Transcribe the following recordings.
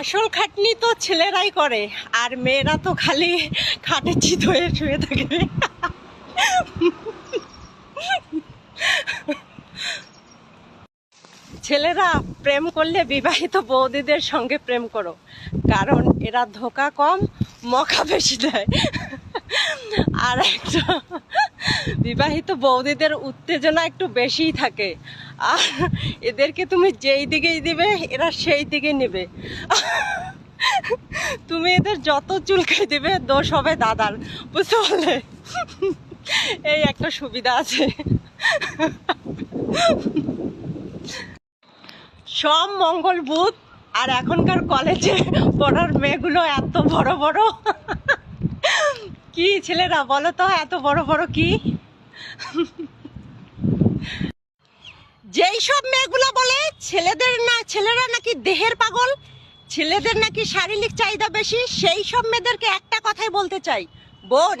আসল খাটনি তো ছেলেরাই করে, আর মেয়েরা তো খালি খাটে চিত হয়ে শুয়ে থাকে। ছেলেরা প্রেম করলে বিবাহিত বৌদিদের সঙ্গে প্রেম করো, কারণ এরা ধোকা কম, মকা বেশি দেয়। আর একটা বিবাহিত বৌদিদের উত্তেজনা একটু বেশিই থাকে। আর এদেরকে তুমি যেই দিকেই দিবে, এরা সেই দিকে নেবে। তুমি এদের যত চুলকে দিবে, দোষ হবে দাদার, বুঝতে পারলে? এই একটা সুবিধা আছে। সব মঙ্গল বুধ আর এখনকার কলেজে পড়ার মেয়েগুলো এত বড় বড়। কি ছেলেরা, বলো তো, এত বড় বড় কি? যেই সব মেয়েগুলো বলে, ছেলেদের না, ছেলেরা নাকি দেহের পাগল, ছেলেদের নাকি শারীরিক চাহিদা বেশি, সেই সব মেয়েদেরকে একটা কথাই বলতে চাই। বোন,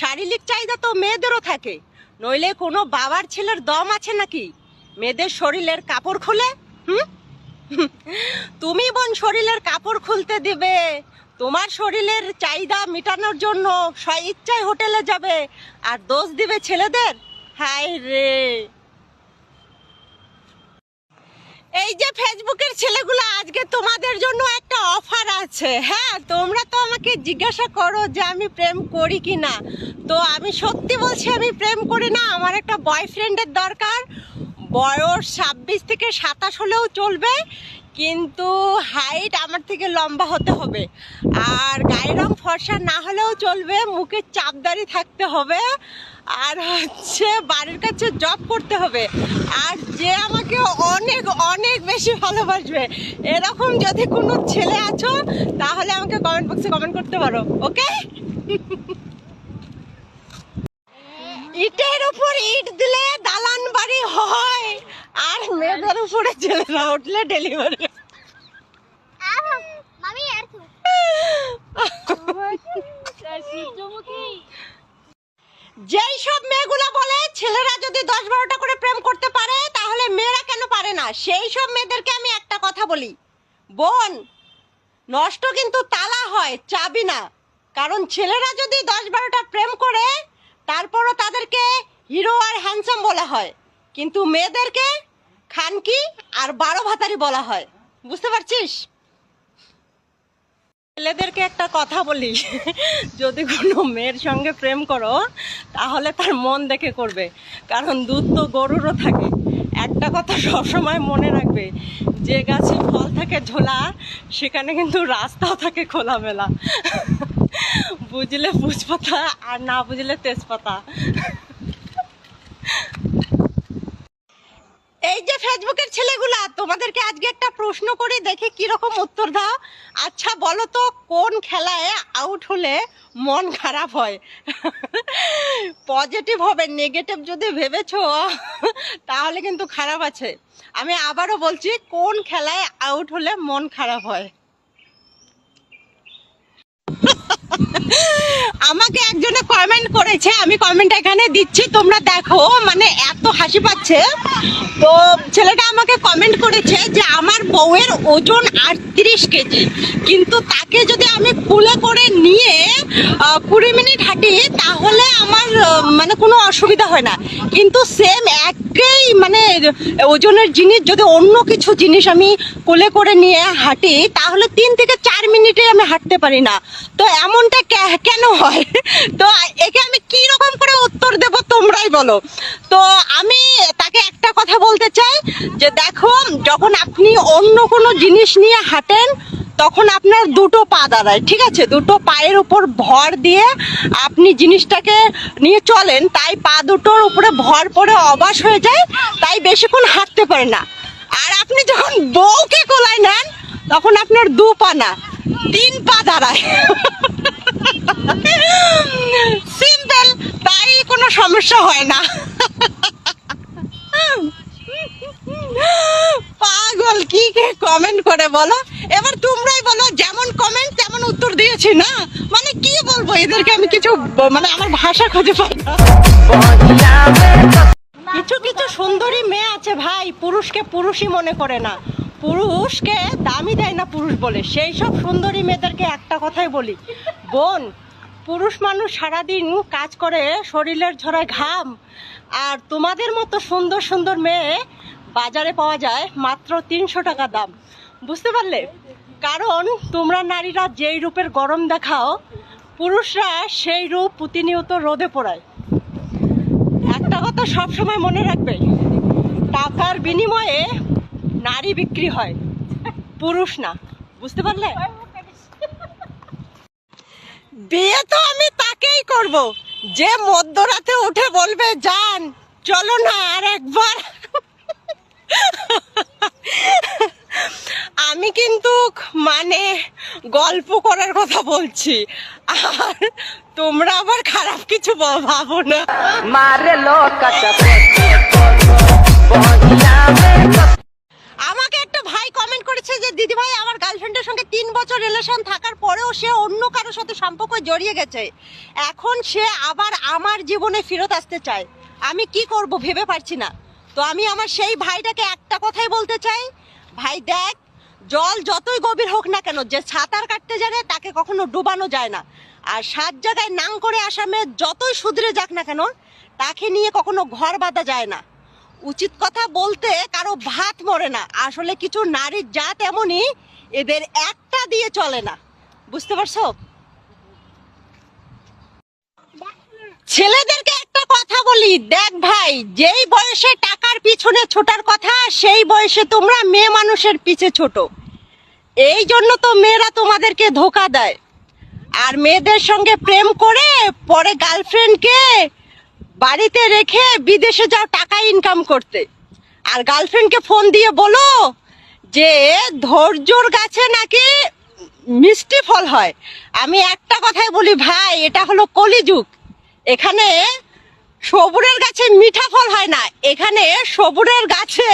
শারীরিক চাহিদা তো মেয়েদেরও থাকে, নইলে কোনো বাবার ছেলের দম আছে নাকি? মেয়েদের শরীরের কাপড় খুলে, হুম? তুমি বোন, শরীরের কাপড় খুলতে দিবে। তোমার শরীরের চাহিদা মেটানোর জন্য ইচ্ছায় হোটেলে যাবে আর দোষ দিবে ছেলেদের? হাই রে। এই যে ফেসবুকের ছেলেগুলো, আজকে তোমাদের জন্য একটা অফার আছে। হ্যাঁ তোমরা তো আমাকে জিজ্ঞাসা করো যে আমি প্রেম করি কি না তো আমি সত্যি বলছি, আমি প্রেম করি না। আমার একটা বয়ফ্রেন্ডের দরকার। বয়স ছাব্বিশ থেকে সাতাশ হলেও চলবে। কিন্তু হাইট আমার থেকে লম্বা হতে হবে। আর গায়ের রং ফর্সা না হলেও চলবে, মুখে চাপদারি থাকতে হবে, আর হচ্ছে বাড়ির কাছে জব করতে হবে। আর যে আমাকে অনেক অনেক বেশি ভালোবাসবে, এরকম যদি কোনো ছেলে আছো, তাহলে আমাকে কমেন্ট বক্সে কমেন্ট করতে পারো ওকে ইটের উপর ইট দিলে দালান বাড়ি হয়। আর মেয়েদের উপরে ছেলেরা উঠলে ডেলিভারি যেই সব মেয়েগুলো বলে ছেলেরা যদি দশ বারোটা করে প্রেম করতে পারে তাহলে মেয়েরা কেন পারে না? সেই সব মেয়েদেরকে আমি একটা কথা বলি। বোন নষ্ট কিন্তু তালা হয় চাবি না। কারণ ছেলেরা যদি দশ বারোটা প্রেম করে তারপরও তাদেরকে হিরো আর হ্যান্ডসাম বলা হয়। কিন্তু মেয়েদেরকে খানকি আর বারো ভাতারি বলা হয়। বুঝতে পারছিস? ছেলেদেরকে একটা কথা বলি। যদি কোনো মেয়ের সঙ্গে প্রেম করো, তাহলে তার মন দেখে করবে। কারণ দুধ তো গরুরও থাকে। একটা কথা সবসময় মনে রাখবে, যে গাছে ফল থাকে ঝোলা, সেখানে কিন্তু রাস্তাও থাকে খোলামেলা। বুঝলে পুজপাতা আর না বুঝলে তেজপাতা। এই যে ফেসবুকের ছেলেগুলা, তোমাদেরকে আজকে একটা প্রশ্ন করি, দেখি কীরকম উত্তর দাও। আচ্ছা বলো তো, কোন খেলায় আউট হলে মন খারাপ হয়? পজিটিভ হবে নেগেটিভ যদি ভেবেছো, তাহলে কিন্তু খারাপ আছে। আমি আবারও বলছি, কোন খেলায় আউট হলে মন খারাপ হয়? আমাকে একজনে কমেন্ট করেছে আমি কমেন্ট এখানে দিচ্ছি, তোমরা দেখো মানে এত হাসি পাচ্ছে। তো ছেলেটা আমাকে কমেন্ট করেছে যে আমার বউয়ের ওজন আটত্রিশ কেজি। কিন্তু তাকে যদি আমি কুলে করে নিয়ে কুড়ি মিনিট হাঁটি, তাহলে আমার মানে কোনো অসুবিধা হয় না। কিন্তু সেম একই মানে ওজনের জিনিস, যদি অন্য কিছু জিনিস আমি কোলে করে নিয়ে হাঁটি, তাহলে তিন থেকে চার মিনিটে আমি হাঁটতে পারি না। তো এমনটা কেন হয়? তো একে আমি কি রকম করে উত্তর দেব, তোমরাই বলো। তো আমি তাকে একটা কথা বলতে চাই, যে দেখো, যখন আপনি অন্য কোনো জিনিস নিয়ে হাঁটেন, তখন আপনার দুটো পা দাঁড়ায়, ঠিক আছে? দুটো পায়ের উপর ভর দিয়ে আপনি জিনিসটাকে নিয়ে চলেন, তাই পা দুটোর উপরে ভর পড়ে অবাস হয়ে যায়, তাই বেশিক্ষণ হাঁটতে পারে না। আর আপনি যখন বউকে কোলায় নেন, তখন আপনার দু পা না, তিন পা দাঁড়ায়। সিম্পল তাই কোনো সমস্যা হয় না। পাগল, কি কে কমেন্ট করে বলো? এবার তোমরাই বলো, যেমন কমেন্ট তেমন উত্তর দিয়েছি না? মানে কি বলব, এদেরকে আমি কিছু মানে আমার ভাষা খুঁজে পাই কিছু কিছু সুন্দরী মেয়ে আছে ভাই, পুরুষকে পুরুষই মনে করে না। পুরুষকে দামি দেয় না পুরুষ বলে। সেই সব সুন্দরী মেয়েদেরকে একটা কথাই বলি। বোন পুরুষ মানুষ সারাদিন কাজ করে, শরীরের ঝরায় ঘাম। আর তোমাদের মতো সুন্দর সুন্দর মেয়ে বাজারে পাওয়া যায় মাত্র তিনশো টাকা দাম। বুঝতে পারলে? কারণ তোমরা নারীরা যেই রূপের গরম দেখাও, পুরুষরা সেই রূপ প্রতিনিয়ত রোদে পোড়ায়। একটা কথা সবসময় মনে রাখবে, টাকার বিনিময়ে নারী বিক্রি হয়, পুরুষ না। বুঝতে পারলে? বিয়ে তো আমি তাকেই করব যে মধ্যরাতে উঠে বলবে যান চলো না আর একবার আমি কিন্তু মানে গল্প করার কথা বলছি আর তোমরা আবার খারাপ কিছু ভাবো না Mare loca, বছর রিলেশন থাকার পরেও সে অন্য কারোর সাথে সম্পর্ক জড়িয়ে গেছে। এখন সে আবার আমার জীবনে ফেরত আসতে চায়। আমি কি করব ভেবে পারছি না। তো আমি আমার সেই ভাইটাকে একটা কথাই বলতে চাই। ভাই, দেখ, জল যতই গভীর হোক না কেন, যে সাঁতার কাটতে জানে, তাকে কখনো ডুবানো যায় না। আর সাত জায়গায় নাং করে আসামে যতই শুধরে যাক না কেন, তাকে নিয়ে কখনো ঘর বাঁধা যায় না। উচিত কথা বলতে কারও ভাত মরে না। আসলে কিছু নারীর জাত এমনই, এদের একটা দিয়ে চলে না। বুঝতে পারছ? ছেলেদেরকে একটা কথা বলি, দেখ ভাই, যেই বয়সে টাকার পিছনে ছোটার কথা, সেই বয়সে তোমরা মেয়ে মানুষের পিছে ছোট। এই জন্য তো মেয়েরা তোমাদেরকে ধোকা দেয়। আর মেয়েদের সঙ্গে প্রেম করে পরে গার্লফ্রেন্ডকে বাড়িতে রেখে বিদেশে যাও টাকা ইনকাম করতে। আর গার্লফ্রেন্ডকে ফোন দিয়ে বলো যে ধৈর্যর গাছে নাকি মিষ্টি ফল হয়? আমি একটা কথাই বলি, ভাই, এটা হলো কলিযুগ। এখানে সবুরের গাছে মিঠা ফল হয় না। এখানে সবুরের গাছে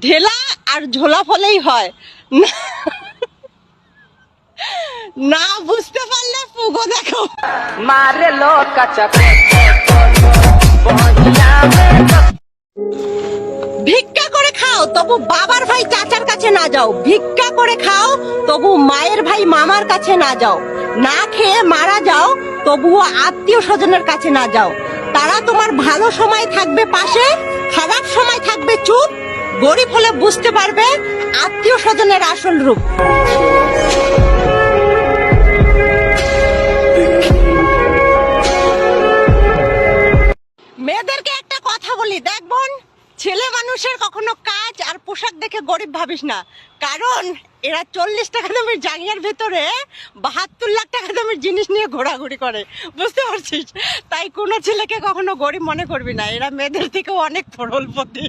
ঢেলা আর ঝোলা ফলেই হয়। না- বুঝতে পারলে পুগো দেখো। mare loca, ভিক্ষা করে খাও তবু বাবার ভাই চাচার কাছে না যাও। ভিক্ষা করে খাও তবু মায়ের ভাই মামার কাছে না যাও। না খেয়ে মারা যাও তবুও আত্মীয় স্বজনের কাছে না যাও। তারা তোমার ভালো সময় থাকবে পাশে খারাপ সময় থাকবে চুপ। গরিব হলে বুঝতে পারবে আত্মীয় স্বজনের আসল রূপ। বলি, দেখ বোন, ছেলে মানুষের কখনো কাজ আর পোশাক দেখে গরিব ভাবিস না। কারণ এরা চল্লিশ টাকা দামের জাঙ্গিয়ার ভেতরে বাহাত্তর লাখ টাকা দামের জিনিস নিয়ে ঘোরাঘুরি করে। বুঝতে পারছিস? তাই কোনো ছেলেকে কখনো গরিব মনে করবি না। এরা মেয়েদের থেকেও অনেক ফরলপতি